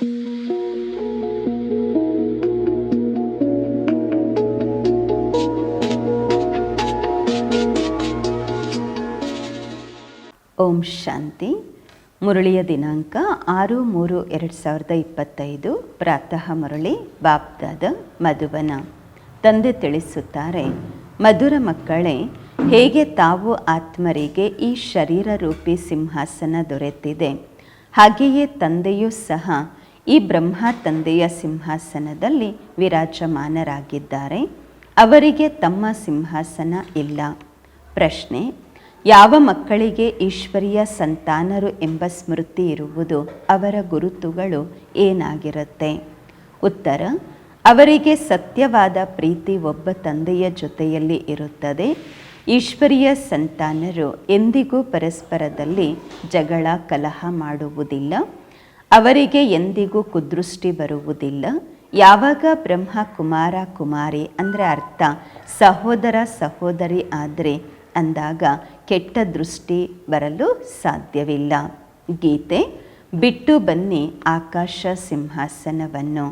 ಓಂ ಶಾಂತಿ. ಮುರಳಿಯ ದಿನಾಂಕ ಆರು ಮೂರು ಎರಡು ಸಾವಿರದ ಇಪ್ಪತ್ತೈದು. ಪ್ರಾತಃ ಮುರಳಿ, ಬಾಪ್ದಾದ ಮಧುಬನ ತಂದೆ ತಿಳಿಸುತ್ತಾರೆ, ಮಧುರ ಮಕ್ಕಳೇ, ಹೇಗೆ ತಾವು ಆತ್ಮರಿಗೆ ಈ ಶರೀರ ರೂಪಿ ಸಿಂಹಾಸನ ದೊರೆತಿದೆ? ಹಾಗೆಯೇ ತಂದೆಯೂ ಸಹ ಈ ಬ್ರಹ್ಮ ತಂದೆಯ ಸಿಂಹಾಸನದಲ್ಲಿ ವಿರಾಜಮಾನರಾಗಿದ್ದಾರೆ. ಅವರಿಗೆ ತಮ್ಮ ಸಿಂಹಾಸನ ಇಲ್ಲ. ಪ್ರಶ್ನೆ, ಯಾವ ಮಕ್ಕಳಿಗೆ ಈಶ್ವರಿಯ ಸಂತಾನರು ಎಂಬ ಸ್ಮೃತಿ ಇರುವುದು ಅವರ ಗುರುತುಗಳು ಏನಾಗಿರುತ್ತೆ? ಉತ್ತರ, ಅವರಿಗೆ ಸತ್ಯವಾದ ಪ್ರೀತಿ ಒಬ್ಬ ತಂದೆಯ ಜೊತೆಯಲ್ಲಿ ಇರುತ್ತದೆ. ಈಶ್ವರಿಯ ಸಂತಾನರು ಎಂದಿಗೂ ಪರಸ್ಪರದಲ್ಲಿ ಜಗಳ, ಕಲಹ ಮಾಡುವುದಿಲ್ಲ. ಅವರಿಗೆ ಎಂದಿಗೂ ಕುದೃಷ್ಟಿ ಬರುವುದಿಲ್ಲ. ಯಾವಾಗ ಬ್ರಹ್ಮ ಕುಮಾರ ಕುಮಾರಿ ಅಂದರೆ ಅರ್ಥ ಸಹೋದರ ಸಹೋದರಿ ಆದರೆ ಅಂದಾಗ ಕೆಟ್ಟ ದೃಷ್ಟಿ ಬರಲು ಸಾಧ್ಯವಿಲ್ಲ. ಗೀತೆ, ಬಿಟ್ಟು ಬನ್ನಿ ಆಕಾಶ ಸಿಂಹಾಸನವನ್ನು.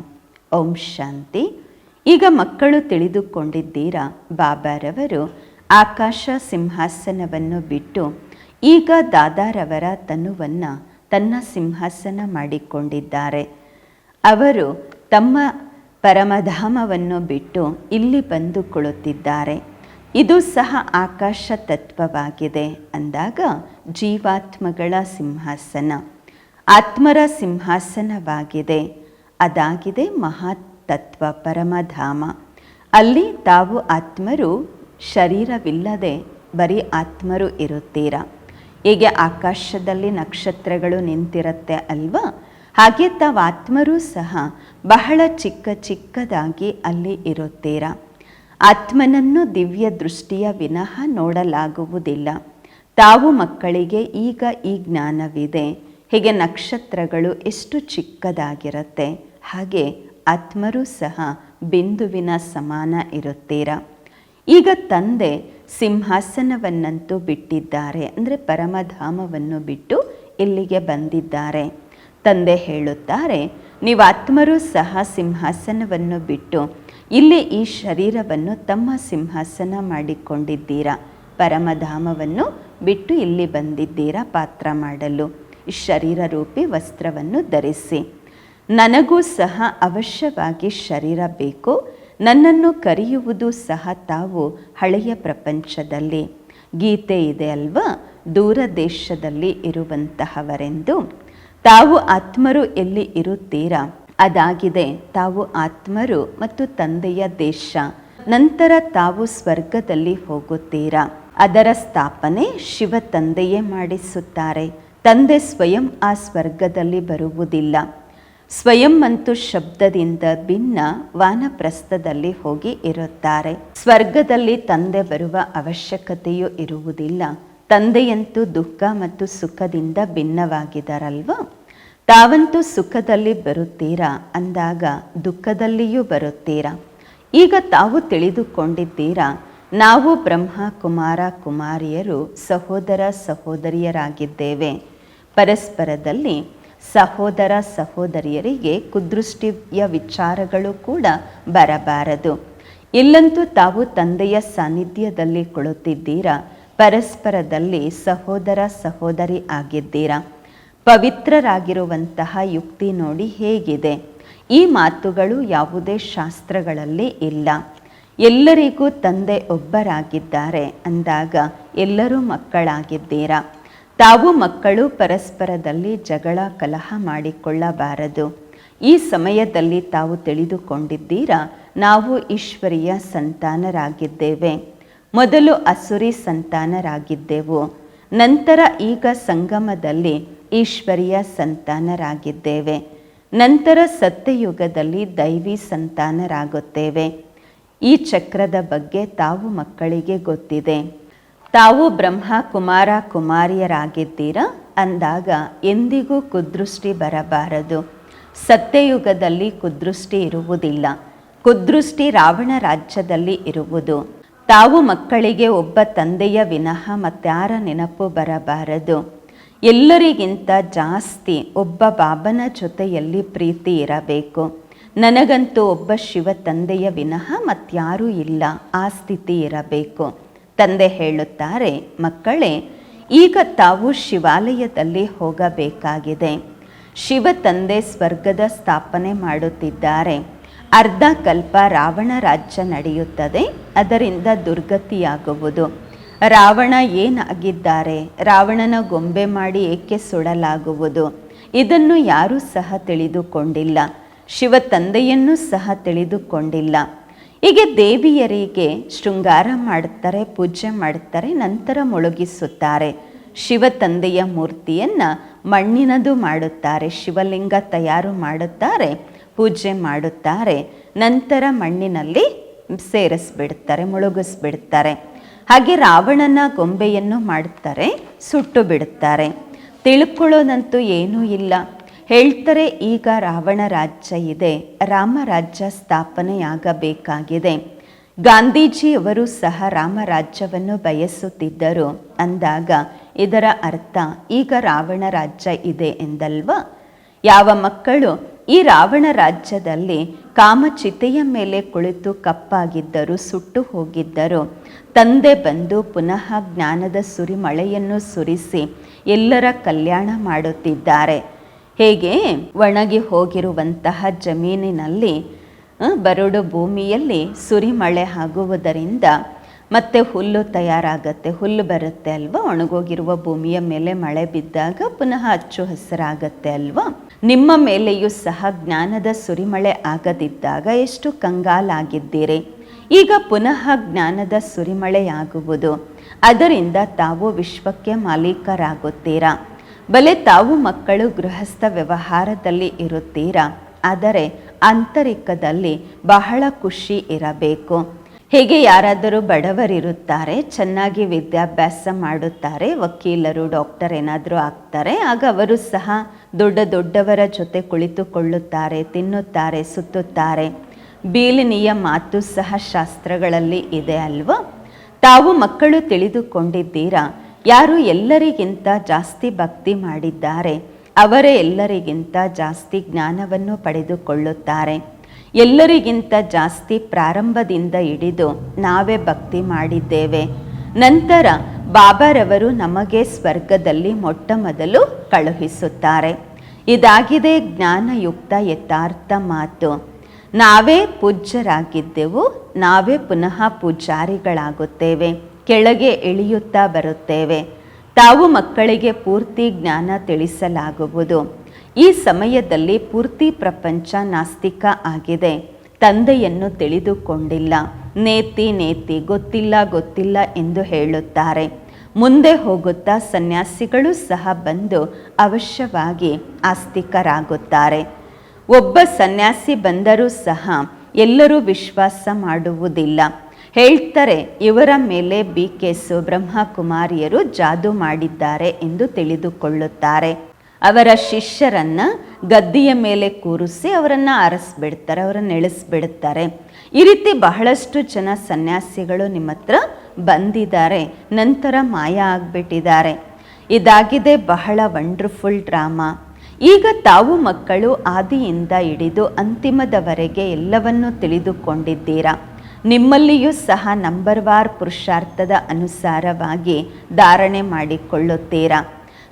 ಓಂ ಶಾಂತಿ. ಈಗ ಮಕ್ಕಳು ತಿಳಿದುಕೊಂಡಿದ್ದೀರಾ, ಬಾಬಾರವರು ಆಕಾಶ ಸಿಂಹಾಸನವನ್ನು ಬಿಟ್ಟು ಈಗ ದಾದಾರವರ ತನುವನ್ನು ತನ್ನ ಸಿಂಹಾಸನ ಮಾಡಿಕೊಂಡಿದ್ದಾರೆ. ಅವರು ತಮ್ಮ ಪರಮಧಾಮವನ್ನು ಬಿಟ್ಟು ಇಲ್ಲಿ ಬಂದು ಕುಳಿತಿದ್ದಾರೆ ಇದು ಸಹ ಆಕಾಶ ತತ್ವವಾಗಿದೆ ಅಂದಾಗ ಜೀವಾತ್ಮಗಳ ಸಿಂಹಾಸನ. ಆತ್ಮರ ಸಿಂಹಾಸನವಾಗಿದೆ. ಅದಾಗಿದೆ ಮಹಾತತ್ವ ಪರಮಧಾಮ. ಅಲ್ಲಿ ತಾವು ಆತ್ಮರು, ಶರೀರವಿಲ್ಲದೆ ಬರೀ ಆತ್ಮರು ಇರುತ್ತೀರಾ? ಹೀಗೆ ಆಕಾಶದಲ್ಲಿ ನಕ್ಷತ್ರಗಳು ನಿಂತಿರುತ್ತೆ ಅಲ್ವಾ? ಹಾಗೆ ತಾವು ಆತ್ಮರೂ ಸಹ ಬಹಳ ಚಿಕ್ಕ ಚಿಕ್ಕದಾಗಿ ಅಲ್ಲಿ ಇರುತ್ತೀರಾ. ಆತ್ಮನನ್ನು ದಿವ್ಯ ದೃಷ್ಟಿಯ ವಿನಃ ನೋಡಲಾಗುವುದಿಲ್ಲ. ತಾವು ಮಕ್ಕಳಿಗೆ ಈಗ ಈ ಜ್ಞಾನವಿದೆ. ಹೀಗೆ ನಕ್ಷತ್ರಗಳು ಎಷ್ಟು ಚಿಕ್ಕದಾಗಿರುತ್ತೆ. ಹಾಗೆ ಆತ್ಮರೂ ಸಹ ಬಿಂದುವಿನ ಸಮಾನ ಇರುತ್ತೀರಾ. ಈಗ ತಂದೆ ಸಿಂಹಾಸನವನ್ನಂತೂ ಬಿಟ್ಟಿದ್ದಾರೆ. ಅಂದರೆ ಪರಮಧಾಮವನ್ನು ಬಿಟ್ಟು ಇಲ್ಲಿಗೆ ಬಂದಿದ್ದಾರೆ. ತಂದೆ ಹೇಳುತ್ತಾರೆ ನೀವು ಆತ್ಮರೂ ಸಹ ಸಿಂಹಾಸನವನ್ನು ಬಿಟ್ಟು ಇಲ್ಲಿ ಈ ಶರೀರವನ್ನು ತಮ್ಮ ಸಿಂಹಾಸನ ಮಾಡಿಕೊಂಡಿದ್ದೀರಾ? ಪರಮಧಾಮವನ್ನು ಬಿಟ್ಟು ಇಲ್ಲಿ ಬಂದಿದ್ದೀರಾ? ಪಾತ್ರ ಮಾಡಲು ಶರೀರ ರೂಪಿ ವಸ್ತ್ರವನ್ನು ಧರಿಸಿ. ನನಗೂ ಸಹ ಅವಶ್ಯವಾಗಿ ಶರೀರ ಬೇಕು. ನನ್ನನ್ನು ಕರೆಯುವುದು ಸಹ ತಾವು ಹಳೆಯ ಪ್ರಪಂಚದಲ್ಲಿ. ಗೀತೆ ಇದೆ ಅಲ್ವಾ? ದೂರ ದೇಶದಲ್ಲಿ ಇರುವಂತಹವರೆಂದು. ತಾವು ಆತ್ಮರು ಎಲ್ಲಿ ಇರುತ್ತೀರಾ? ಅದಾಗಿದೆ, ತಾವು ಆತ್ಮರು ಮತ್ತು ತಂದೆಯ ದೇಶ. ನಂತರ ತಾವು ಸ್ವರ್ಗದಲ್ಲಿ ಹೋಗುತ್ತೀರಾ? ಅದರ ಸ್ಥಾಪನೆ ಶಿವ ತಂದೆಯೇ ಮಾಡಿಸುತ್ತಾರೆ. ತಂದೆ ಸ್ವಯಂ ಆ ಸ್ವರ್ಗದಲ್ಲಿ ಬರುವುದಿಲ್ಲ. ಸ್ವಯಂ ಮತ್ತು ಶಬ್ದದಿಂದ ಭಿನ್ನ ವಾನಪ್ರಸ್ಥದಲ್ಲಿ ಹೋಗಿ ಇರುತ್ತಾರೆ. ಸ್ವರ್ಗದಲ್ಲಿ ತಂದೆ ಬರುವ ಅವಶ್ಯಕತೆಯೂ ಇರುವುದಿಲ್ಲ. ತಂದೆಯಂತೂ ದುಃಖ ಮತ್ತು ಸುಖದಿಂದ ಭಿನ್ನವಾಗಿದ್ದಾರಲ್ವ ತಾವಂತೂ ಸುಖದಲ್ಲಿ ಬರುತ್ತೀರಾ? ಅಂದಾಗ ದುಃಖದಲ್ಲಿಯೂ ಬರುತ್ತೀರಾ? ಈಗ ತಾವು ತಿಳಿದುಕೊಂಡಿದ್ದೀರಾ? ನಾವು ಬ್ರಹ್ಮ ಕುಮಾರ ಕುಮಾರಿಯರು ಸಹೋದರ ಸಹೋದರಿಯರಾಗಿದ್ದೇವೆ. ಪರಸ್ಪರದಲ್ಲಿ ಸಹೋದರ ಸಹೋದರಿಯರಿಗೆ ಕುದೃಷ್ಟಿಯ ವಿಚಾರಗಳು ಕೂಡ ಬರಬಾರದು. ಇಲ್ಲಂತೂ ತಾವು ತಂದೆಯ ಸಾನ್ನಿಧ್ಯದಲ್ಲಿ ಕುಳಿತಿದ್ದೀರಾ ಪರಸ್ಪರದಲ್ಲಿ ಸಹೋದರ ಸಹೋದರಿ ಆಗಿದ್ದೀರಾ? ಪವಿತ್ರರಾಗಿರುವಂತಹ ಯುಕ್ತಿ ನೋಡಿ ಹೇಗಿದೆ. ಈ ಮಾತುಗಳು ಯಾವುದೇ ಶಾಸ್ತ್ರಗಳಲ್ಲಿ ಇಲ್ಲ. ಎಲ್ಲರಿಗೂ ತಂದೆ ಒಬ್ಬರಾಗಿದ್ದಾರೆ ಅಂದಾಗ ಎಲ್ಲರೂ ಮಕ್ಕಳಾಗಿದ್ದೀರಾ? ತಾವು ಮಕ್ಕಳು ಪರಸ್ಪರದಲ್ಲಿ ಜಗಳ, ಕಲಹ ಮಾಡಿಕೊಳ್ಳಬಾರದು. ಈ ಸಮಯದಲ್ಲಿ ತಾವು ತಿಳಿದುಕೊಂಡಿದ್ದೀರಾ, ನಾವು ಈಶ್ವರಿಯ ಸಂತಾನರಾಗಿದ್ದೇವೆ. ಮೊದಲು ಅಸುರಿ ಸಂತಾನರಾಗಿದ್ದೆವು. ನಂತರ ಈಗ ಸಂಗಮದಲ್ಲಿ ಈಶ್ವರಿಯ ಸಂತಾನರಾಗಿದ್ದೇವೆ. ನಂತರ ಸತ್ಯಯುಗದಲ್ಲಿ ದೈವಿ ಸಂತಾನರಾಗುತ್ತೇವೆ. ಈ ಚಕ್ರದ ಬಗ್ಗೆ ತಾವು ಮಕ್ಕಳಿಗೆ ಗೊತ್ತಿದೆ. ತಾವು ಬ್ರಹ್ಮ ಕುಮಾರ ಕುಮಾರಿಯರಾಗಿದ್ದೀರಾ? ಅಂದಾಗ ಎಂದಿಗೂ ಕುದೃಷ್ಟಿ ಬರಬಾರದು. ಸತ್ಯಯುಗದಲ್ಲಿ ಕುದೃಷ್ಟಿ ಇರುವುದಿಲ್ಲ. ಕುದೃಷ್ಟಿ ರಾವಣ ರಾಜ್ಯದಲ್ಲಿ ಇರುವುದು. ತಾವು ಮಕ್ಕಳಿಗೆ ಒಬ್ಬ ತಂದೆಯ ವಿನಃ ಮತ್ತಾರ ನೆನಪು ಬರಬಾರದು. ಎಲ್ಲರಿಗಿಂತ ಜಾಸ್ತಿ ಒಬ್ಬ ಬಾಬನ ಜೊತೆಯಲ್ಲಿ ಪ್ರೀತಿ ಇರಬೇಕು. ನನಗಂತೂ ಒಬ್ಬ ಶಿವ ತಂದೆಯ ವಿನಃ ಮತ್ಯಾರೂ ಇಲ್ಲ. ಆ ಸ್ಥಿತಿ ಇರಬೇಕು. ತಂದೆ ಹೇಳುತ್ತಾರೆ, ಮಕ್ಕಳೇ, ಈಗ ತಾವು ಶಿವಾಲಯದಲ್ಲಿ ಹೋಗಬೇಕಾಗಿದೆ. ಶಿವ ತಂದೆ ಸ್ವರ್ಗದ ಸ್ಥಾಪನೆ ಮಾಡುತ್ತಿದ್ದಾರೆ. ಅರ್ಧ ಕಲ್ಪ ರಾವಣ ರಾಜ್ಯ ನಡೆಯುತ್ತದೆ, ಅದರಿಂದ ದುರ್ಗತಿಯಾಗುವುದು. ರಾವಣ ಏನಾಗಿದ್ದಾರೆ? ರಾವಣನ ಗೊಂಬೆ ಮಾಡಿ ಏಕೆ ಸುಡಲಾಗುವುದು? ಇದನ್ನು ಯಾರೂ ಸಹ ತಿಳಿದುಕೊಂಡಿಲ್ಲ. ಶಿವ ತಂದೆಯನ್ನು ಸಹ ತಿಳಿದುಕೊಂಡಿಲ್ಲ. ಹೀಗೆ ದೇವಿಯರಿಗೆ ಶೃಂಗಾರ ಮಾಡುತ್ತಾರೆ, ಪೂಜೆ ಮಾಡುತ್ತಾರೆ, ನಂತರ ಮುಳುಗಿಸುತ್ತಾರೆ. ಶಿವ ತಂದೆಯ ಮೂರ್ತಿಯನ್ನು ಮಣ್ಣಿನದು ಮಾಡುತ್ತಾರೆ, ಶಿವಲಿಂಗ ತಯಾರು ಮಾಡುತ್ತಾರೆ, ಪೂಜೆ ಮಾಡುತ್ತಾರೆ, ನಂತರ ಮಣ್ಣಿನಲ್ಲಿ ಸೇರಿಸ್ಬಿಡ್ತಾರೆ, ಮುಳುಗಿಸ್ಬಿಡ್ತಾರೆ. ಹಾಗೆ ರಾವಣನ ಗೊಂಬೆಯನ್ನು ಮಾಡುತ್ತಾರೆ, ಸುಟ್ಟು ಬಿಡುತ್ತಾರೆ. ತಿಳ್ಕೊಳ್ಳೋದಂತೂ ಏನೂ ಇಲ್ಲ. ಹೇಳ್ತಾರೆ, ಈಗ ರಾವಣ ರಾಜ್ಯ ಇದೆ ರಾಮರಾಜ್ಯ ಸ್ಥಾಪನೆಯಾಗಬೇಕಾಗಿದೆ. ಗಾಂಧೀಜಿಯವರು ಸಹ ರಾಮರಾಜ್ಯವನ್ನು ಬಯಸುತ್ತಿದ್ದರು. ಅಂದಾಗ ಇದರ ಅರ್ಥ, ಈಗ ರಾವಣ ರಾಜ್ಯ ಇದೆ ಎಂದಲ್ವಾ? ಯಾವ ಮಕ್ಕಳು ಈ ರಾವಣ ರಾಜ್ಯದಲ್ಲಿ ಕಾಮಚಿತೆಯ ಮೇಲೆ ಕುಳಿತು ಕಪ್ಪಾಗಿದ್ದರು ಸುಟ್ಟು ಹೋಗಿದ್ದರು. ತಂದೆ ಬಂದು ಪುನಃ ಜ್ಞಾನದ ಸುರಿಮಳೆಯನ್ನು ಸುರಿಸಿ ಎಲ್ಲರ ಕಲ್ಯಾಣ ಮಾಡುತ್ತಿದ್ದಾರೆ. ಹೇಗೆ ಒಣಗಿ ಹೋಗಿರುವಂತಹ ಜಮೀನಿನಲ್ಲಿ ಬರಡು ಭೂಮಿಯಲ್ಲಿ ಸುರಿಮಳೆ ಆಗುವುದರಿಂದ ಮತ್ತೆ ಹುಲ್ಲು ತಯಾರಾಗತ್ತೆ, ಹುಲ್ಲು ಬರುತ್ತೆ ಅಲ್ವಾ? ಒಣಗೋಗಿರುವ ಭೂಮಿಯ ಮೇಲೆ ಮಳೆ ಬಿದ್ದಾಗ ಪುನಃ ಅಚ್ಚು ಹಸಿರಾಗತ್ತೆ ಅಲ್ವಾ? ನಿಮ್ಮ ಮೇಲೆಯೂ ಸಹ ಜ್ಞಾನದ ಸುರಿಮಳೆ ಆಗದಿದ್ದಾಗ ಎಷ್ಟು ಕಂಗಾಲಾಗಿದ್ದೀರಿ? ಈಗ ಪುನಃ ಜ್ಞಾನದ ಸುರಿಮಳೆಯಾಗುವುದು. ಅದರಿಂದ ತಾವು ವಿಶ್ವಕ್ಕೆ ಮಾಲೀಕರಾಗುತ್ತೀರಾ? ಬಲೆ ತಾವು ಮಕ್ಕಳು ಗೃಹಸ್ಥ ವ್ಯವಹಾರದಲ್ಲಿ ಇರುತ್ತೀರಾ? ಆದರೆ ಆಂತರಿಕದಲ್ಲಿ ಬಹಳ ಖುಷಿ ಇರಬೇಕು. ಹೇಗೆ ಯಾರಾದರೂ ಬಡವರಿರುತ್ತಾರೆ, ಚೆನ್ನಾಗಿ ವಿದ್ಯಾಭ್ಯಾಸ ಮಾಡುತ್ತಾರೆ, ವಕೀಲರು, ಡಾಕ್ಟರ್ ಏನಾದರೂ ಆಗ್ತಾರೆ, ಆಗ ಅವರು ಸಹ ದೊಡ್ಡ ದೊಡ್ಡವರ ಜೊತೆ ಕುಳಿತುಕೊಳ್ಳುತ್ತಾರೆ, ತಿನ್ನುತ್ತಾರೆ, ಸುತ್ತುತ್ತಾರೆ. ಬೀಲಿನಿಯ ಮಾತು ಸಹ ಶಾಸ್ತ್ರಗಳಲ್ಲಿ ಇದೆ ಅಲ್ವಾ? ತಾವು ಮಕ್ಕಳು ತಿಳಿದುಕೊಂಡಿದ್ದೀರಾ? ಯಾರು ಎಲ್ಲರಿಗಿಂತ ಜಾಸ್ತಿ ಭಕ್ತಿ ಮಾಡಿದ್ದಾರೆ, ಅವರೇ ಎಲ್ಲರಿಗಿಂತ ಜಾಸ್ತಿ ಜ್ಞಾನವನ್ನು ಪಡೆದುಕೊಳ್ಳುತ್ತಾರೆ. ಎಲ್ಲರಿಗಿಂತ ಜಾಸ್ತಿ ಪ್ರಾರಂಭದಿಂದ ಹಿಡಿದು ನಾವೇ ಭಕ್ತಿ ಮಾಡಿದ್ದೇವೆ. ನಂತರ ಬಾಬಾರವರು ನಮಗೆ ಸ್ವರ್ಗದಲ್ಲಿ ಮೊಟ್ಟ ಮೊದಲು ಕಳುಹಿಸುತ್ತಾರೆ. ಇದಾಗಿದೆ ಜ್ಞಾನಯುಕ್ತ ಯಥಾರ್ಥ ಮಾತು. ನಾವೇ ಪೂಜ್ಯರಾಗಿದ್ದೆವು, ನಾವೇ ಪುನಃ ಪೂಜಾರಿಗಳಾಗುತ್ತೇವೆ. ಕೆಳಗೆ ಇಳಿಯುತ್ತಾ ಬರುತ್ತೇವೆ. ತಾವು ಮಕ್ಕಳಿಗೆ ಪೂರ್ತಿ ಜ್ಞಾನ ತಿಳಿಸಲಾಗುವುದು. ಈ ಸಮಯದಲ್ಲಿ ಪೂರ್ತಿ ಪ್ರಪಂಚ ನಾಸ್ತಿಕ ಆಗಿದೆ. ತಂದೆಯನ್ನು ತಿಳಿದುಕೊಂಡಿಲ್ಲ. ನೇತಿ ನೇತಿ, ಗೊತ್ತಿಲ್ಲ ಗೊತ್ತಿಲ್ಲ ಎಂದು ಹೇಳುತ್ತಾರೆ. ಮುಂದೆ ಹೋಗುತ್ತಾ ಸನ್ಯಾಸಿಗಳು ಸಹ ಬಂದು ಅವಶ್ಯವಾಗಿ ಆಸ್ತಿಕರಾಗುತ್ತಾರೆ. ಒಬ್ಬ ಸನ್ಯಾಸಿ ಬಂದರೂ ಸಹ ಎಲ್ಲರೂ ವಿಶ್ವಾಸ ಮಾಡುವುದಿಲ್ಲ. ಹೇಳ್ತಾರೆ, ಇವರ ಮೇಲೆ ಬಿ ಕೆ ಬ್ರಹ್ಮಕುಮಾರಿಯರು ಜಾದು ಮಾಡಿದ್ದಾರೆ ಎಂದು ತಿಳಿದುಕೊಳ್ಳುತ್ತಾರೆ. ಅವರ ಶಿಷ್ಯರನ್ನು ಗದ್ದಿಯ ಮೇಲೆ ಕೂರಿಸಿ ಅವರನ್ನು ಆರಿಸ್ಬಿಡ್ತಾರೆ, ಅವರನ್ನು ಎಳಿಸ್ಬಿಡ್ತಾರೆ. ಈ ರೀತಿ ಬಹಳಷ್ಟು ಜನ ಸನ್ಯಾಸಿಗಳು ನಿಮ್ಮ ಹತ್ರ ಬಂದಿದ್ದಾರೆ, ನಂತರ ಮಾಯ ಆಗಿಬಿಟ್ಟಿದ್ದಾರೆ. ಇದಾಗಿದೆ ಬಹಳ ವಂಡರ್ಫುಲ್ ಡ್ರಾಮಾ ಈಗ ತಾವು ಮಕ್ಕಳು ಆದಿಯಿಂದ ಹಿಡಿದು ಅಂತಿಮದವರೆಗೆ ಎಲ್ಲವನ್ನೂ ತಿಳಿದುಕೊಂಡಿದ್ದೀರಾ? ನಿಮ್ಮಲ್ಲಿಯೂ ಸಹ ನಂಬರ್ ವಾರ್ ಪುರುಷಾರ್ಥದ ಅನುಸಾರವಾಗಿ ಧಾರಣೆ ಮಾಡಿಕೊಳ್ಳುತ್ತೀರಾ?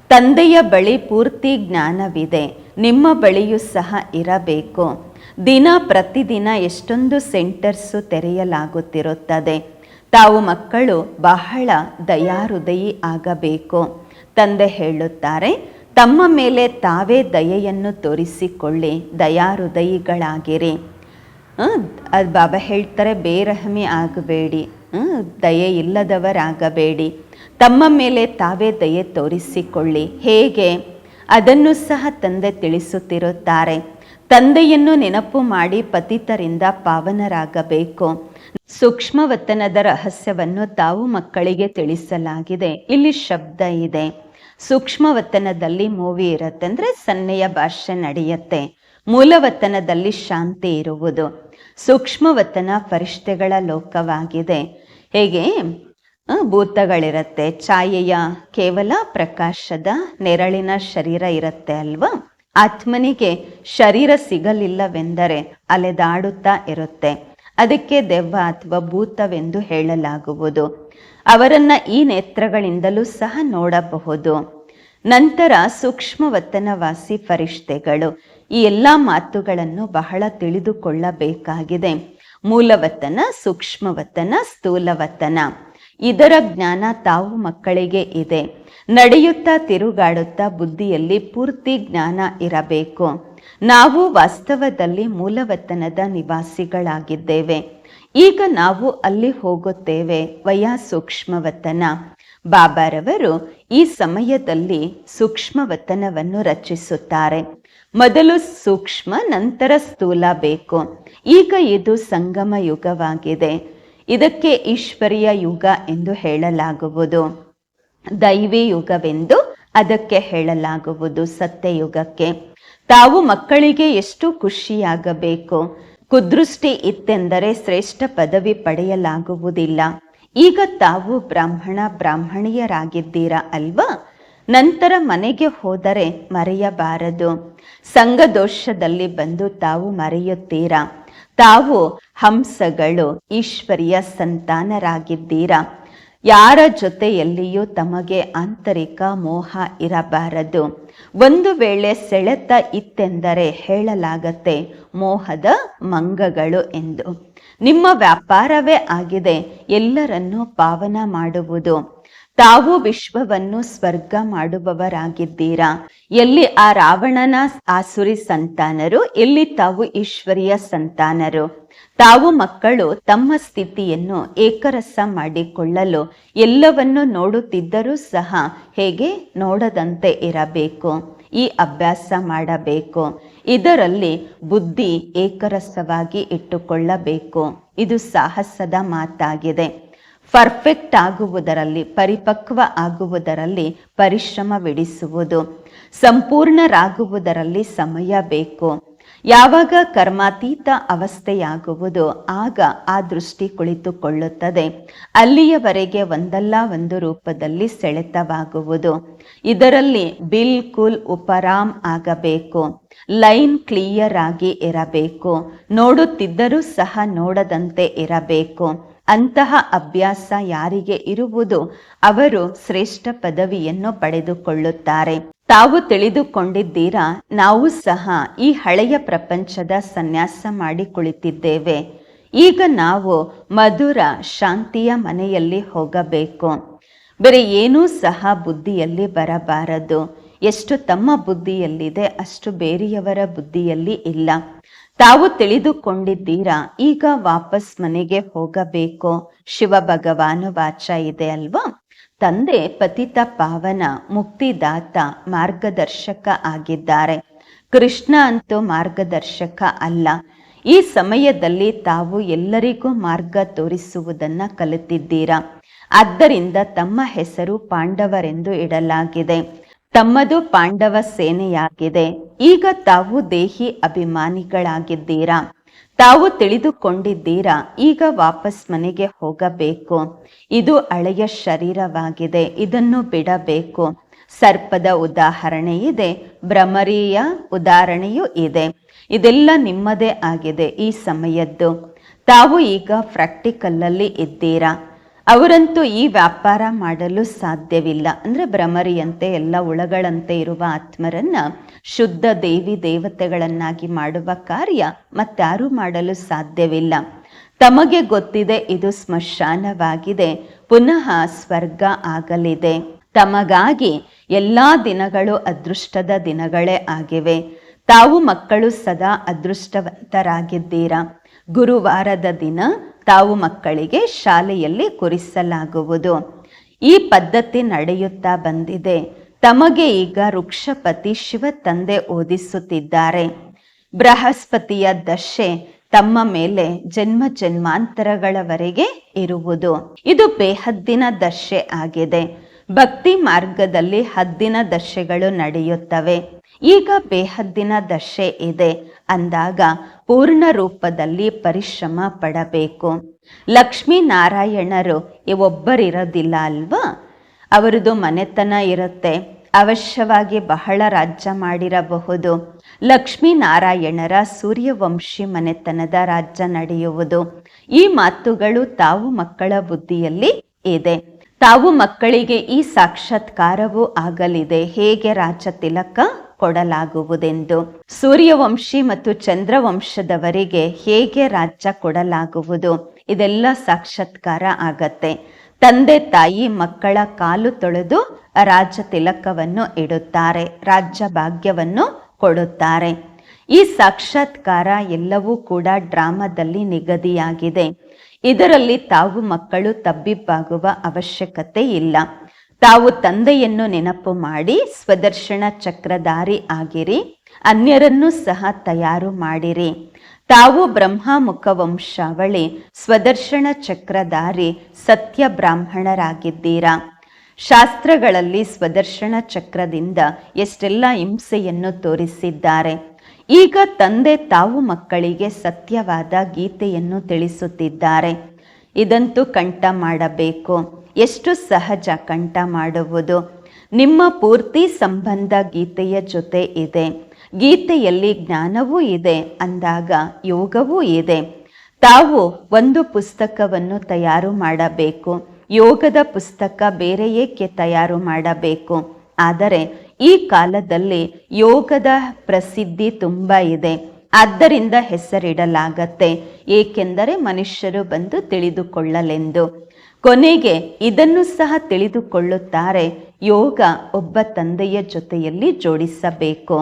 ತಂದೆಯ ಬಳಿ ಪೂರ್ತಿ ಜ್ಞಾನವಿದೆ, ನಿಮ್ಮ ಬಳಿಯೂ ಸಹ ಇರಬೇಕು. ದಿನ ಪ್ರತಿದಿನ ಎಷ್ಟೊಂದು ಸೆಂಟರ್ಸು ತೆರೆಯಲಾಗುತ್ತಿರುತ್ತದೆ. ತಾವು ಮಕ್ಕಳು, ಬಹಳ ದಯಾಹೃದಯಿ ಆಗಬೇಕು. ತಂದೆ ಹೇಳುತ್ತಾರೆ, ತಮ್ಮ ಮೇಲೆ ತಾವೇ ದಯೆಯನ್ನು ತೋರಿಸಿಕೊಳ್ಳಿ, ದಯಾಹೃದಯಿಗಳಾಗಿರಿ. ಅದು ಬಾಬಾ ಹೇಳ್ತಾರೆ, ಬೇರಹಮಿ ಆಗಬೇಡಿ. ದಯೆ ಇಲ್ಲದವರಾಗಬೇಡಿ. ತಮ್ಮ ಮೇಲೆ ತಾವೇ ದಯೆ ತೋರಿಸಿಕೊಳ್ಳಿ. ಹೇಗೆ? ಅದನ್ನು ಸಹ ತಂದೆ ತಿಳಿಸುತ್ತಿರುತ್ತಾರೆ. ತಂದೆಯನ್ನು ನೆನಪು ಮಾಡಿ ಪತಿತರಿಂದ ಪಾವನರಾಗಬೇಕು. ಸೂಕ್ಷ್ಮವತನದ ರಹಸ್ಯವನ್ನು ತಾವು ಮಕ್ಕಳಿಗೆ ತಿಳಿಸಲಾಗಿದೆ. ಇಲ್ಲಿ ಶಬ್ದ ಇದೆ. ಸೂಕ್ಷ್ಮವತನದಲ್ಲಿ ಮೂವಿ ಇರುತ್ತೆ ಅಂದರೆ ಸನ್ನೆಯ ಭಾಷೆ ನಡೆಯುತ್ತೆ. ಮೂಲವತನದಲ್ಲಿ ಶಾಂತಿ ಇರುವುದು. ಸೂಕ್ಷ್ಮವತನ ಪರಿಷ್ಠೆಗಳ ಲೋಕವಾಗಿದೆ. ಹೇಗೆ? ಭೂತಗಳಿರುತ್ತೆ, ಛಾಯೆಯ ಕೇವಲ ಪ್ರಕಾಶದ ನೆರಳಿನ ಶರೀರ ಇರುತ್ತೆ ಅಲ್ವಾ? ಆತ್ಮನಿಗೆ ಶರೀರ ಸಿಗಲಿಲ್ಲವೆಂದರೆ ಅಲೆದಾಡುತ್ತಾ ಇರುತ್ತೆ. ಅದಕ್ಕೆ ದೆವ್ವ ಅಥವಾ ಭೂತವೆಂದು ಹೇಳಲಾಗುವುದು. ಅವರನ್ನ ಈ ನೇತ್ರಗಳಿಂದಲೂ ಸಹ ನೋಡಬಹುದು. ನಂತರ ಸೂಕ್ಷ್ಮವತನವಾಸಿ ಫರಿಷ್ಠೆಗಳು ಈ ಎಲ್ಲ ಮಾತುಗಳನ್ನು ಬಹಳ ತಿಳಿದುಕೊಳ್ಳಬೇಕಾಗಿದೆ. ಮೂಲವತನ ಸೂಕ್ಷ್ಮವತನ ಸ್ಥೂಲವತನ ಇದರ ಜ್ಞಾನ ತಾವು ಮಕ್ಕಳಿಗೆ ಇದೆ. ನಡೆಯುತ್ತಾ ತಿರುಗಾಡುತ್ತಾ ಬುದ್ಧಿಯಲ್ಲಿ ಪೂರ್ತಿ ಜ್ಞಾನ ಇರಬೇಕು. ನಾವು ವಾಸ್ತವದಲ್ಲಿ ಮೂಲವತನದ ನಿವಾಸಿಗಳಾಗಿದ್ದೇವೆ. ಈಗ ನಾವು ಅಲ್ಲಿ ಹೋಗುತ್ತೇವೆ. ವಯಾ ಸೂಕ್ಷ್ಮವತನ ಬಾಬಾರವರು ಈ ಸಮಯದಲ್ಲಿ ಸೂಕ್ಷ್ಮವತನವನ್ನು ರಚಿಸುತ್ತಾರೆ. ಮೊದಲು ಸೂಕ್ಷ್ಮ, ನಂತರ ಸ್ಥೂಲ ಬೇಕು. ಈಗ ಇದು ಸಂಗಮ ಯುಗವಾಗಿದೆ. ಇದಕ್ಕೆ ಈಶ್ವರಿಯ ಯುಗ ಎಂದು ಹೇಳಲಾಗುವುದು. ದೈವಿ ಯುಗವೆಂದು ಅದಕ್ಕೆ ಹೇಳಲಾಗುವುದು ಸತ್ಯಯುಗಕ್ಕೆ. ತಾವು ಮಕ್ಕಳಿಗೆ ಎಷ್ಟು ಖುಷಿಯಾಗಬೇಕು? ಕುದೃಷ್ಟಿ ಇತ್ತೆಂದರೆ ಶ್ರೇಷ್ಠ ಪದವಿ ಪಡೆಯಲಾಗುವುದಿಲ್ಲ. ಈಗ ತಾವು ಬ್ರಾಹ್ಮಣ, ಬ್ರಾಹ್ಮಣಿಯರಾಗಿದ್ದೀರಾ ಅಲ್ವಾ? ನಂತರ ಮನೆಗೆ ಹೋದರೆ ಮರೆಯಬಾರದು. ಸಂಘದೋಷದಲ್ಲಿ ಬಂದು ತಾವು ಮರೆಯುತ್ತೀರಾ? ತಾವು ಹಂಸಗಳು, ಈಶ್ವರಿಯ ಸಂತಾನರಾಗಿದ್ದೀರಾ? ಯಾರ ಜೊತೆಯಲ್ಲಿಯೂ ತಮಗೆ ಆಂತರಿಕ ಮೋಹ ಇರಬಾರದು. ಒಂದು ವೇಳೆ ಸೆಳೆತ ಇತ್ತೆಂದರೆ ಹೇಳಲಾಗತ್ತೆ, ಮೋಹದ ಮಂಗಗಳು ಎಂದು. ನಿಮ್ಮ ವ್ಯಾಪಾರವೇ ಆಗಿದೆ, ಎಲ್ಲರನ್ನೂ ಪಾವನ ಮಾಡುವುದು. ತಾವು ವಿಶ್ವವನ್ನು ಸ್ವರ್ಗ ಮಾಡುವವರಾಗಿದ್ದೀರಾ? ಎಲ್ಲಿ ಆ ರಾವಣನ ಆಸುರಿ ಸಂತಾನರು, ಎಲ್ಲಿ ತಾವು ಈಶ್ವರಿಯ ಸಂತಾನರು? ತಾವು ಮಕ್ಕಳು ತಮ್ಮ ಸ್ಥಿತಿಯನ್ನು ಏಕರಸ ಮಾಡಿಕೊಳ್ಳಲು ಎಲ್ಲವನ್ನು ನೋಡುತ್ತಿದ್ದರೂ ಸಹ ಹೇಗೆ ನೋಡದಂತೆ ಇರಬೇಕು, ಈ ಅಭ್ಯಾಸ ಮಾಡಬೇಕು. ಇದರಲ್ಲಿ ಬುದ್ಧಿ ಏಕರಸವಾಗಿ ಇಟ್ಟುಕೊಳ್ಳಬೇಕು. ಇದು ಸಾಹಸದ ಮಾತಾಗಿದೆ. ಪರ್ಫೆಕ್ಟ್ ಆಗುವುದರಲ್ಲಿ, ಪರಿಪಕ್ವ ಆಗುವುದರಲ್ಲಿ ಪರಿಶ್ರಮವಿಡಿಸುವುದು. ಸಂಪೂರ್ಣರಾಗುವುದರಲ್ಲಿ ಸಮಯ ಬೇಕು. ಯಾವಾಗ ಕರ್ಮಾತೀತ ಅವಸ್ಥೆಯಾಗುವುದು, ಆಗ ಆ ದೃಷ್ಟಿ ಕುಳಿತುಕೊಳ್ಳುತ್ತದೆ. ಅಲ್ಲಿಯವರೆಗೆ ಒಂದಲ್ಲ ಒಂದು ರೂಪದಲ್ಲಿ ಸೆಳೆತವಾಗುವುದು. ಇದರಲ್ಲಿ ಬಿಲ್ಕುಲ್ ಉಪರಾಮ್ ಆಗಬೇಕು. ಲೈನ್ ಕ್ಲಿಯರ್ ಆಗಿ ಇರಬೇಕು. ನೋಡುತ್ತಿದ್ದರೂ ಸಹ ನೋಡದಂತೆ ಇರಬೇಕು. ಅಂತಹ ಅಭ್ಯಾಸ ಯಾರಿಗೆ ಇರುವುದು ಅವರು ಶ್ರೇಷ್ಠ ಪದವಿಯನ್ನು ಪಡೆದುಕೊಳ್ಳುತ್ತಾರೆ. ತಾವು ತಿಳಿದುಕೊಂಡಿದ್ದೀರಾ? ನಾವು ಸಹ ಈ ಹಳೆಯ ಪ್ರಪಂಚದ ಸನ್ಯಾಸ ಮಾಡಿ ಕುಳಿತಿದ್ದೇವೆ. ಈಗ ನಾವು ಮಧುರ, ಶಾಂತಿಯ ಮನೆಯಲ್ಲಿ ಹೋಗಬೇಕು. ಬೇರೆ ಏನೂ ಸಹ ಬುದ್ಧಿಯಲ್ಲಿ ಬರಬಾರದು. ಎಷ್ಟು ತಮ್ಮ ಬುದ್ಧಿಯಲ್ಲಿದೆ ಅಷ್ಟು ಬೇರೆಯವರ ಬುದ್ಧಿಯಲ್ಲಿ ಇಲ್ಲ. ತಾವು ತಿಳಿದುಕೊಂಡಿದ್ದೀರಾ? ಈಗ ವಾಪಸ್ ಮನೆಗೆ ಹೋಗಬೇಕು. ಶಿವ ಭಗವಾನು ವಾಚ ಇದೆ ಅಲ್ವಾ? ತಂದೆ ಪತಿತ ಪಾವನ, ಮುಕ್ತಿದಾತ, ಮಾರ್ಗದರ್ಶಕ ಆಗಿದ್ದಾರೆ. ಕೃಷ್ಣ ಅಂತೂ ಮಾರ್ಗದರ್ಶಕ ಅಲ್ಲ. ಈ ಸಮಯದಲ್ಲಿ ತಾವು ಎಲ್ಲರಿಗೂ ಮಾರ್ಗ ತೋರಿಸುವುದನ್ನ ಕಲಿತಿದ್ದೀರಾ? ಆದ್ದರಿಂದ ತಮ್ಮ ಹೆಸರು ಪಾಂಡವರೆಂದು ಇಡಲಾಗಿದೆ. ತಮ್ಮದು ಪಾಂಡವ ಸೇನೆಯಾಗಿದೆ. ಈಗ ತಾವು ದೇಹಿ ಅಭಿಮಾನಿಗಳಾಗಿದ್ದೀರಾ? ತಾವು ತಿಳಿದುಕೊಂಡಿದ್ದೀರಾ? ಈಗ ವಾಪಸ್ ಮನೆಗೆ ಹೋಗಬೇಕು. ಇದು ಹಳೆಯ ಶರೀರವಾಗಿದೆ. ಇದನ್ನು ಬಿಡಬೇಕು. ಸರ್ಪದ ಉದಾಹರಣೆ ಇದೆ. ಭ್ರಮರಿಯ ಉದಾಹರಣೆಯೂ ಇದೆ. ಇದೆಲ್ಲ ನಿಮ್ಮದೇ ಆಗಿದೆ ಈ ಸಮಯದ್ದು. ತಾವು ಈಗ ಪ್ರಾಕ್ಟಿಕಲ್ಲಲ್ಲಿ ಇದ್ದೀರಾ? ಅವರಂತೂ ಈ ವ್ಯಾಪಾರ ಮಾಡಲು ಸಾಧ್ಯವಿಲ್ಲ. ಅಂದರೆ ಭ್ರಮರಿಯಂತೆ, ಎಲ್ಲ ಉಳಗಳಂತೆ ಇರುವ ಆತ್ಮರನ್ನ ಶುದ್ಧ ದೇವಿ ದೇವತೆಗಳನ್ನಾಗಿ ಮಾಡುವ ಕಾರ್ಯ ಮತ್ತಾರೂ ಮಾಡಲು ಸಾಧ್ಯವಿಲ್ಲ. ತಮಗೆ ಗೊತ್ತಿದೆ ಇದು ಸ್ಮಶಾನವಾಗಿದೆ, ಪುನಃ ಸ್ವರ್ಗ ಆಗಲಿದೆ. ತಮಗಾಗಿ ಎಲ್ಲ ದಿನಗಳು ಅದೃಷ್ಟದ ದಿನಗಳೇ ಆಗಿವೆ. ತಾವು ಮಕ್ಕಳು ಸದಾ ಅದೃಷ್ಟವಂತರಾಗಿದ್ದೀರಾ? ಗುರುವಾರದ ದಿನ ತಾವು ಮಕ್ಕಳಿಗೆ ಶಾಲೆಯಲ್ಲಿ ಕುರಿಸಲಾಗುವುದು. ಈ ಪದ್ಧತಿ ನಡೆಯುತ್ತಾ ಬಂದಿದೆ. ತಮಗೆ ಈಗ ವೃಕ್ಷಪತಿ ಶಿವ ತಂದೆ ಓದಿಸುತ್ತಿದ್ದಾರೆ. ಬೃಹಸ್ಪತಿಯ ದಶೆ ತಮ್ಮ ಮೇಲೆ ಜನ್ಮ ಜನ್ಮಾಂತರಗಳವರೆಗೆ ಇರುವುದು. ಇದು ಬೇಹದ್ದಿನ ದಶೆ ಆಗಿದೆ. ಭಕ್ತಿ ಮಾರ್ಗದಲ್ಲಿ ಹದ್ದಿನ ದಶೆಗಳು ನಡೆಯುತ್ತವೆ. ಈಗ ಬೇಹದ್ದಿನ ದಶೆ ಇದೆ. ಅಂದಾಗ ಪೂರ್ಣ ರೂಪದಲ್ಲಿ ಪರಿಶ್ರಮ ಪಡಬೇಕು. ಲಕ್ಷ್ಮೀನಾರಾಯಣರು ಒಬ್ಬರಿರೋದಿಲ್ಲ ಅಲ್ವಾ? ಅವರದು ಮನೆತನ ಇರುತ್ತೆ. ಅವಶ್ಯವಾಗಿ ಬಹಳ ರಾಜ್ಯ ಮಾಡಿರಬಹುದು. ಲಕ್ಷ್ಮೀನಾರಾಯಣರ ಸೂರ್ಯವಂಶಿ ಮನೆತನದ ರಾಜ್ಯ ನಡೆಯುವುದು. ಈ ಮಾತುಗಳು ತಾವು ಮಕ್ಕಳ ಬುದ್ಧಿಯಲ್ಲಿ ಇದೆ. ತಾವು ಮಕ್ಕಳಿಗೆ ಈ ಸಾಕ್ಷಾತ್ಕಾರವೂ ಆಗಲಿದೆ. ಹೇಗೆ ರಾಜ ತಿಲಕ ಕೊಡಲಾಗುವುದೆಂದು ಸೂರ್ಯವಂಶಿ ಮತ್ತು ಚಂದ್ರವಂಶದವರಿಗೆ ಹೇಗೆ ರಾಜ್ಯ ಕೊಡಲಾಗುವುದು? ಇದೆಲ್ಲ ಸಾಕ್ಷಾತ್ಕಾರ ಆಗತ್ತೆ. ತಂದೆ ತಾಯಿ ಮಕ್ಕಳ ಕಾಲು ತೊಳೆದು ರಾಜ ತಿಲಕವನ್ನು ಇಡುತ್ತಾರೆ, ರಾಜ್ಯ ಭಾಗ್ಯವನ್ನು ಕೊಡುತ್ತಾರೆ. ಈ ಸಾಕ್ಷಾತ್ಕಾರ ಎಲ್ಲವೂ ಕೂಡ ಡ್ರಾಮಾದಲ್ಲಿ ನಿಗದಿಯಾಗಿದೆ. ಇದರಲ್ಲಿ ತಾವು ಮಕ್ಕಳು ತಬ್ಬಿಬ್ಬಾಗುವ ಅವಶ್ಯಕತೆ ಇಲ್ಲ. ತಾವು ತಂದೆಯನ್ನು ನೆನಪು ಮಾಡಿ ಸ್ವದರ್ಶನ ಚಕ್ರಧಾರಿ ಆಗಿರಿ. ಅನ್ಯರನ್ನು ಸಹ ತಯಾರು ಮಾಡಿರಿ. ತಾವು ಬ್ರಹ್ಮಮುಖ ವಂಶಾವಳಿ ಸ್ವದರ್ಶನ ಚಕ್ರಧಾರಿ ಸತ್ಯ ಬ್ರಾಹ್ಮಣರಾಗಿದ್ದೀರಾ ಶಾಸ್ತ್ರಗಳಲ್ಲಿ ಸ್ವದರ್ಶನ ಚಕ್ರದಿಂದ ಎಷ್ಟೆಲ್ಲ ಹಿಂಸೆಯನ್ನು ತೋರಿಸಿದ್ದಾರೆ. ಈಗ ತಂದೆ ತಾವು ಮಕ್ಕಳಿಗೆ ಸತ್ಯವಾದ ಗೀತೆಯನ್ನು ತಿಳಿಸುತ್ತಿದ್ದಾರೆ. ಇದಂತೂ ಕಂಠ ಮಾಡಬೇಕು. ಎಷ್ಟು ಸಹಜ ಕಂಠ ಮಾಡುವುದು. ನಿಮ್ಮ ಪೂರ್ತಿ ಸಂಬಂಧ ಗೀತೆಯ ಜೊತೆ ಇದೆ. ಗೀತೆಯಲ್ಲಿ ಜ್ಞಾನವೂ ಇದೆ, ಅಂದಾಗ ಯೋಗವೂ ಇದೆ. ತಾವು ಒಂದು ಪುಸ್ತಕವನ್ನು ತಯಾರು ಮಾಡಬೇಕು. ಯೋಗದ ಪುಸ್ತಕ ಬೇರೆ ಏಕೆ ತಯಾರು ಮಾಡಬೇಕು? ಆದರೆ ಈ ಕಾಲದಲ್ಲಿ ಯೋಗದ ಪ್ರಸಿದ್ಧಿ ತುಂಬ ಇದೆ. ಆದ್ದರಿಂದ ಹೆಸರಿಡಲಾಗತ್ತೆ. ಏಕೆಂದರೆ ಮನುಷ್ಯರು ಬಂದು ತಿಳಿದುಕೊಳ್ಳಲೆಂದು. ಕೊನೆಗೆ ಇದನ್ನು ಸಹ ತಿಳಿದುಕೊಳ್ಳುತ್ತಾರೆ, ಯೋಗ ಒಬ್ಬ ತಂದೆಯ ಜೊತೆಯಲ್ಲಿ ಜೋಡಿಸಬೇಕು.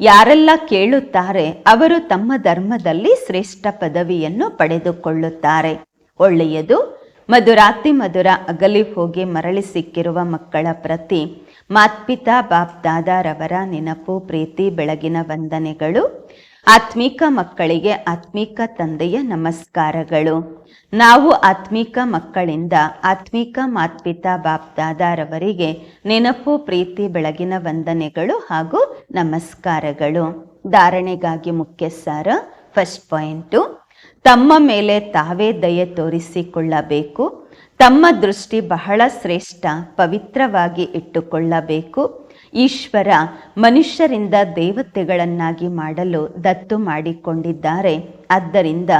ಯಾರೆಲ್ಲ ಕೇಳುತ್ತಾರೆ, ಅವರು ತಮ್ಮ ಧರ್ಮದಲ್ಲಿ ಶ್ರೇಷ್ಠ ಪದವಿಯನ್ನು ಪಡೆದುಕೊಳ್ಳುತ್ತಾರೆ. ಒಳ್ಳೆಯದು, ಮಧುರಾತಿ ಮಧುರ ಅಗಲಿ ಹೋಗಿ ಮರಳಿ ಸಿಕ್ಕಿರುವ ಮಕ್ಕಳ ಪ್ರತಿ, ಮಾತ್ಪಿತಾ ಬಾಪ್ ದಾದಾರವರ ನೆನಪು ಪ್ರೀತಿ ಬೆಳಗಿನ ವಂದನೆಗಳು. ಆತ್ಮಿಕ ಮಕ್ಕಳಿಗೆ ಆತ್ಮಿಕ ತಂದೆಯ ನಮಸ್ಕಾರಗಳು. ನಾವು ಆತ್ಮಿಕ ಮಕ್ಕಳಿಂದ ಆತ್ಮಿಕ ಮಾತ್ಪಿತಾ ಬಾಪ್ದಾದಾರವರಿಗೆ ನೆನಪು, ಪ್ರೀತಿ, ಬೆಳಗಿನ ವಂದನೆಗಳು ಹಾಗೂ ನಮಸ್ಕಾರಗಳು. ಧಾರಣೆಗಾಗಿ ಮುಖ್ಯ ಸಾರ ಫಸ್ಟ್ ಪಾಯಿಂಟು ತಮ್ಮ ಮೇಲೆ ತಾವೇ ದಯೆ ತೋರಿಸಿಕೊಳ್ಳಬೇಕು. ತಮ್ಮ ದೃಷ್ಟಿ ಬಹಳ ಶ್ರೇಷ್ಠ, ಪವಿತ್ರವಾಗಿ ಇಟ್ಟುಕೊಳ್ಳಬೇಕು. ಈಶ್ವರ ಮನುಷ್ಯರಿಂದ ದೇವತೆಗಳನ್ನಾಗಿ ಮಾಡಲು ದತ್ತು ಮಾಡಿಕೊಂಡಿದ್ದಾರೆ. ಆದ್ದರಿಂದ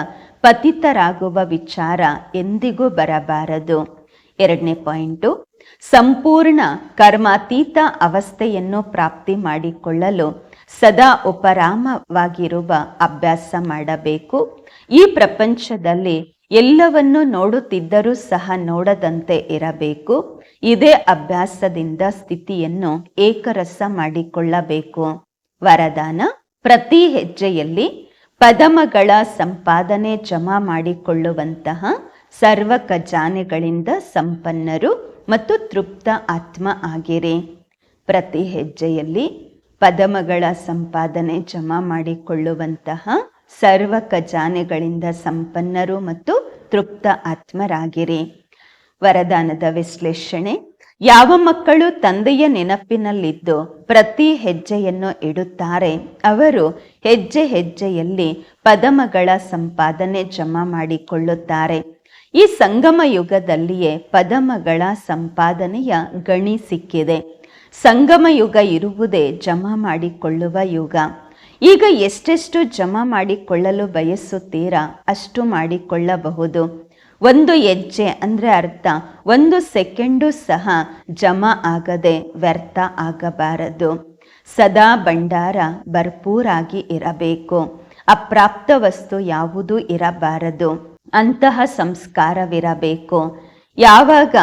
ಪತಿತರಾಗುವ ವಿಚಾರ ಎಂದಿಗೂ ಬರಬಾರದು. ಎರಡನೇ ಪಾಯಿಂಟು, ಸಂಪೂರ್ಣ ಕರ್ಮಾತೀತ ಅವಸ್ಥೆಯನ್ನು ಪ್ರಾಪ್ತಿ ಮಾಡಿಕೊಳ್ಳಲು ಸದಾ ಉಪರಾಮವಾಗಿರುವ ಅಭ್ಯಾಸ ಮಾಡಬೇಕು. ಈ ಪ್ರಪಂಚದಲ್ಲಿ ಎಲ್ಲವನ್ನು ನೋಡುತ್ತಿದ್ದರೂ ಸಹ ನೋಡದಂತೆ ಇರಬೇಕು. ಇದೇ ಅಭ್ಯಾಸದಿಂದ ಸ್ಥಿತಿಯನ್ನು ಏಕರಸ ಮಾಡಿಕೊಳ್ಳಬೇಕು. ವರದಾನ, ಪ್ರತಿ ಹೆಜ್ಜೆಯಲ್ಲಿ ಪದಮಗಳ ಸಂಪಾದನೆ ಜಮಾ ಮಾಡಿಕೊಳ್ಳುವಂತಹ ಸರ್ವ ಖಜಾನೆಗಳಿಂದ ಸಂಪನ್ನರು ಮತ್ತು ತೃಪ್ತ ಆತ್ಮ ಆಗಿರಿ. ಪ್ರತಿ ಹೆಜ್ಜೆಯಲ್ಲಿ ಪದಮಗಳ ಸಂಪಾದನೆ ಜಮಾ ಮಾಡಿಕೊಳ್ಳುವಂತಹ ಸರ್ವ ಖಜಾನೆಗಳಿಂದ ಸಂಪನ್ನರು ಮತ್ತು ತೃಪ್ತ ಆತ್ಮರಾಗಿರಿ. ವರದಾನದ ವಿಶ್ಲೇಷಣೆ. ಯಾವ ಮಕ್ಕಳು ತಂದೆಯ ನೆನಪಿನಲ್ಲಿದ್ದು ಪ್ರತಿ ಹೆಜ್ಜೆಯನ್ನು ಇಡುತ್ತಾರೆ, ಅವರು ಹೆಜ್ಜೆ ಹೆಜ್ಜೆಯಲ್ಲಿ ಪದಮಗಳ ಸಂಪಾದನೆ ಜಮಾ ಮಾಡಿಕೊಳ್ಳುತ್ತಾರೆ. ಈ ಸಂಗಮ ಯುಗದಲ್ಲಿಯೇ ಪದಮಗಳ ಸಂಪಾದನೆಯ ಗಣಿ ಸಿಕ್ಕಿದೆ. ಸಂಗಮ ಯುಗ ಇರುವುದೇ ಜಮಾ ಮಾಡಿಕೊಳ್ಳುವ ಯುಗ. ಈಗ ಎಷ್ಟೆಷ್ಟು ಜಮಾ ಮಾಡಿಕೊಳ್ಳಲು ಬಯಸುತ್ತೀರಾ ಅಷ್ಟು ಮಾಡಿಕೊಳ್ಳಬಹುದು. ಒಂದು ಹೆಜ್ಜೆ ಅಂದರೆ ಅರ್ಥ. ಒಂದು ಸೆಕೆಂಡು ಸಹ ಜಮಾ ಆಗದೆ ವ್ಯರ್ಥ ಆಗಬಾರದು. ಸದಾ ಭಂಡಾರ ಭರ್ಪೂರಾಗಿ ಇರಬೇಕು. ಅಪ್ರಾಪ್ತ ವಸ್ತು ಯಾವುದೂ ಇರಬಾರದು. ಅಂತಹ ಸಂಸ್ಕಾರವಿರಬೇಕು. ಯಾವಾಗ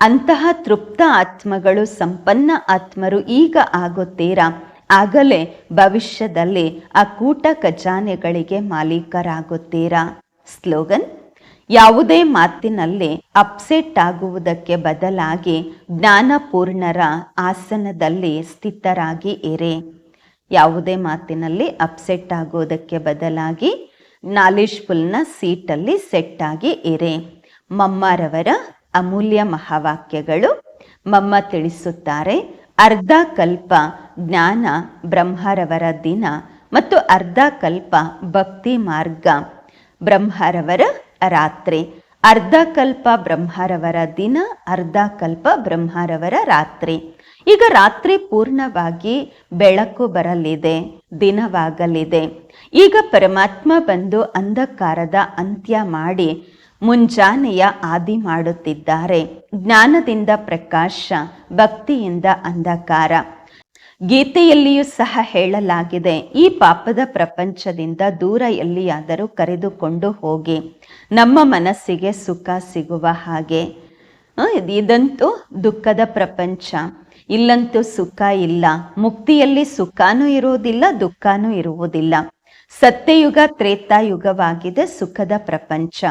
ಅಂತಹ ತೃಪ್ತ ಆತ್ಮಗಳು ಸಂಪನ್ನ ಆತ್ಮರು ಈಗ ಆಗುತ್ತೀರಾ? ಆಗಲೇ ಭವಿಷ್ಯದಲ್ಲಿ ಆ ಕೂಟ ಖಜಾನೆಗಳಿಗೆ ಮಾಲೀಕರಾಗುತ್ತೀರಾ? ಸ್ಲೋಗನ್ ಯಾವುದೇ ಮಾತಿನಲ್ಲಿ ಅಪ್ಸೆಟ್ ಆಗುವುದಕ್ಕೆ ಬದಲಾಗಿ ಜ್ಞಾನಪೂರ್ಣರ ಆಸನದಲ್ಲಿ ಸ್ಥಿತರಾಗಿ ಇರಿ. ಯಾವುದೇ ಮಾತಿನಲ್ಲಿ ಅಪ್ಸೆಟ್ ಆಗುವುದಕ್ಕೆ ಬದಲಾಗಿ ನಾಲೆಜ್ಫುಲ್ನ ಸೀಟಲ್ಲಿ ಸೆಟ್ ಆಗಿ ಇರಿ. ಮಮ್ಮರವರ ಅಮೂಲ್ಯ ಮಹಾವಾಕ್ಯಗಳು ಮಮ್ಮ ತಿಳಿಸುತ್ತಾರೆ, ಅರ್ಧ ಕಲ್ಪ ಜ್ಞಾನ ಬ್ರಹ್ಮರವರ ದಿನ ಮತ್ತು ಅರ್ಧ ಕಲ್ಪ ಭಕ್ತಿ ಮಾರ್ಗ ಬ್ರಹ್ಮರವರ ರಾತ್ರಿ. ಅರ್ಧಕಲ್ಪ ಬ್ರಹ್ಮರವರ ದಿನ ಅರ್ಧಕಲ್ಪ ಬ್ರಹ್ಮರವರ ರಾತ್ರಿ. ಈಗ ರಾತ್ರಿ ಪೂರ್ಣವಾಗಿ ಬೆಳಕು ಬರಲಿದೆ, ದಿನವಾಗಲಿದೆ. ಈಗ ಪರಮಾತ್ಮ ಬಂದು ಅಂಧಕಾರದ ಅಂತ್ಯ ಮಾಡಿ ಮುಂಜಾನೆಯ ಆದಿ ಮಾಡುತ್ತಿದ್ದಾರೆ. ಜ್ಞಾನದಿಂದ ಪ್ರಕಾಶ, ಭಕ್ತಿಯಿಂದ ಅಂಧಕಾರ. ಗೀತೆಯಲ್ಲಿಯೂ ಸಹ ಹೇಳಲಾಗಿದೆ, ಈ ಪಾಪದ ಪ್ರಪಂಚದಿಂದ ದೂರ ಎಲ್ಲಿಯಾದರೂ ಕರೆದುಕೊಂಡು ಹೋಗಿ, ನಮ್ಮ ಮನಸ್ಸಿಗೆ ಸುಖ ಸಿಗುವ ಹಾಗೆ. ಇದಂತೂ ದುಃಖದ ಪ್ರಪಂಚ. ಇಲ್ಲಂತೂ ಸುಖ ಇಲ್ಲ. ಮುಕ್ತಿಯಲ್ಲಿ ಸುಖನೂ ಇರುವುದಿಲ್ಲ, ದುಃಖನೂ ಇರುವುದಿಲ್ಲ. ಸತ್ಯಯುಗ, ತ್ರೇತಾಯುಗವಾಗಿದೆ ಸುಖದ ಪ್ರಪಂಚ.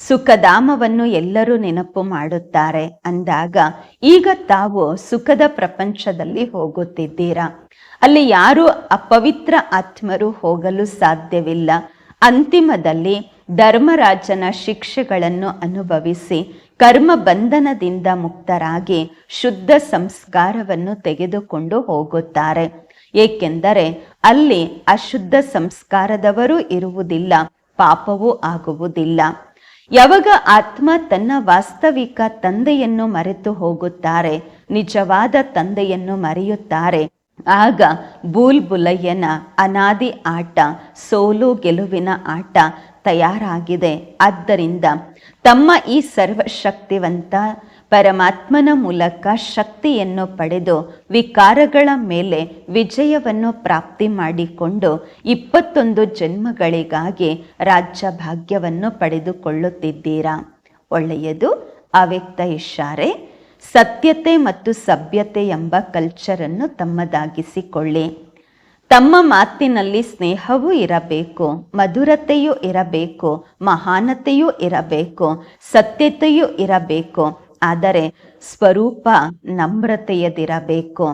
ಸುಖಧಾಮವನ್ನು ಎಲ್ಲರೂ ನೆನಪು ಮಾಡುತ್ತಾರೆ ಅಂದಾಗ ಈಗ ತಾವು ಸುಖದ ಪ್ರಪಂಚದಲ್ಲಿ ಹೋಗುತ್ತಿದ್ದೀರಾ? ಅಲ್ಲಿ ಯಾರು ಅಪವಿತ್ರ ಆತ್ಮರು ಹೋಗಲು ಸಾಧ್ಯವಿಲ್ಲ. ಅಂತಿಮದಲ್ಲಿ ಧರ್ಮರಾಜನ ಶಿಕ್ಷೆಗಳನ್ನು ಅನುಭವಿಸಿ ಕರ್ಮ ಬಂಧನದಿಂದ ಮುಕ್ತರಾಗಿ ಶುದ್ಧ ಸಂಸ್ಕಾರವನ್ನು ತೆಗೆದುಕೊಂಡು ಹೋಗುತ್ತಾರೆ. ಏಕೆಂದರೆ ಅಲ್ಲಿ ಅಶುದ್ಧ ಸಂಸ್ಕಾರದವರು ಇರುವುದಿಲ್ಲ, ಪಾಪವೂ ಆಗುವುದಿಲ್ಲ. ಯಾವಾಗ ಆತ್ಮ ತನ್ನ ವಾಸ್ತವಿಕ ತಂದೆಯನ್ನು ಮರೆತು ಹೋಗುತ್ತಾರೆ, ನಿಜವಾದ ತಂದೆಯನ್ನು ಮರೆಯುತ್ತಾರೆ, ಆಗ ಬೂಲ್ಬುಲಯ್ಯನ ಅನಾದಿ ಆಟ, ಸೋಲು ಗೆಲುವಿನ ಆಟ ತಯಾರಾಗಿದೆ. ಆದ್ದರಿಂದ ತಮ್ಮ ಈ ಸರ್ವಶಕ್ತಿವಂತ ಪರಮಾತ್ಮನ ಮೂಲಕ ಶಕ್ತಿಯನ್ನು ಪಡೆದು ವಿಕಾರಗಳ ಮೇಲೆ ವಿಜಯವನ್ನು ಪ್ರಾಪ್ತಿ ಮಾಡಿಕೊಂಡು ಇಪ್ಪತ್ತೊಂದು ಜನ್ಮಗಳಿಗಾಗಿ ರಾಜ್ಯ ಭಾಗ್ಯವನ್ನು ಪಡೆದುಕೊಳ್ಳುತ್ತಿದ್ದೀರಾ? ಒಳ್ಳೆಯದು. ಅವ್ಯಕ್ತ ಇಷಾರೆ ಸತ್ಯತೆ ಮತ್ತು ಸಭ್ಯತೆ ಎಂಬ ಕಲ್ಚರನ್ನು ತಮ್ಮದಾಗಿಸಿಕೊಳ್ಳಿ. ತಮ್ಮ ಮಾತಿನಲ್ಲಿ ಸ್ನೇಹವೂ ಇರಬೇಕು, ಮಧುರತೆಯೂ ಇರಬೇಕು, ಮಹಾನತೆಯೂ ಇರಬೇಕು, ಸತ್ಯತೆಯೂ ಇರಬೇಕು ಆದರೆ ಸ್ವರೂಪ ನಮ್ರತೆಯದಿರಬೇಕು.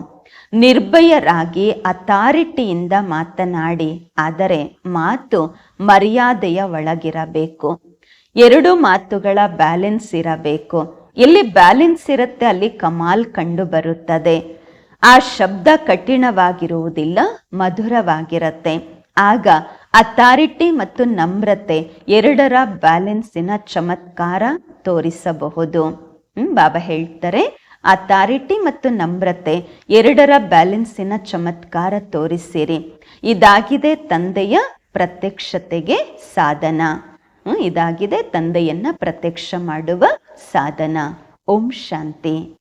ನಿರ್ಭಯರಾಗಿ ಅಥಾರಿಟಿಯಿಂದ ಮಾತನಾಡಿ, ಆದರೆ ಮಾತು ಮರ್ಯಾದೆಯ ಒಳಗಿರಬೇಕು. ಎರಡು ಮಾತುಗಳ ಬ್ಯಾಲೆನ್ಸ್ ಇರಬೇಕು. ಎಲ್ಲಿ ಬ್ಯಾಲೆನ್ಸ್ ಇರುತ್ತೆ ಅಲ್ಲಿ ಕಮಾಲ್ ಕಂಡು ಬರುತ್ತದೆ ಆ ಶಬ್ದ ಕಠಿಣವಾಗಿರುವುದಿಲ್ಲ, ಮಧುರವಾಗಿರತ್ತೆ. ಆಗ ಅಥಾರಿಟಿ ಮತ್ತು ನಮ್ರತೆ ಎರಡರ ಬ್ಯಾಲೆನ್ಸಿನ ಚಮತ್ಕಾರ ತೋರಿಸಬಹುದು. ಬಾಬಾ ಹೇಳ್ತಾರೆ ಅಥಾರಿಟಿ ಮತ್ತು ನಮ್ರತೆ ಎರಡರ ಬ್ಯಾಲೆನ್ಸಿನ ಚಮತ್ಕಾರ ತೋರಿಸಿರಿ. ಇದಾಗಿದೆ ತಂದೆಯ ಪ್ರತ್ಯಕ್ಷತೆಗೆ ಸಾಧನ. ಇದಾಗಿದೆ ತಂದೆಯನ್ನ ಪ್ರತ್ಯಕ್ಷ ಮಾಡುವ ಸಾಧನ. ಓಂ ಶಾಂತಿ.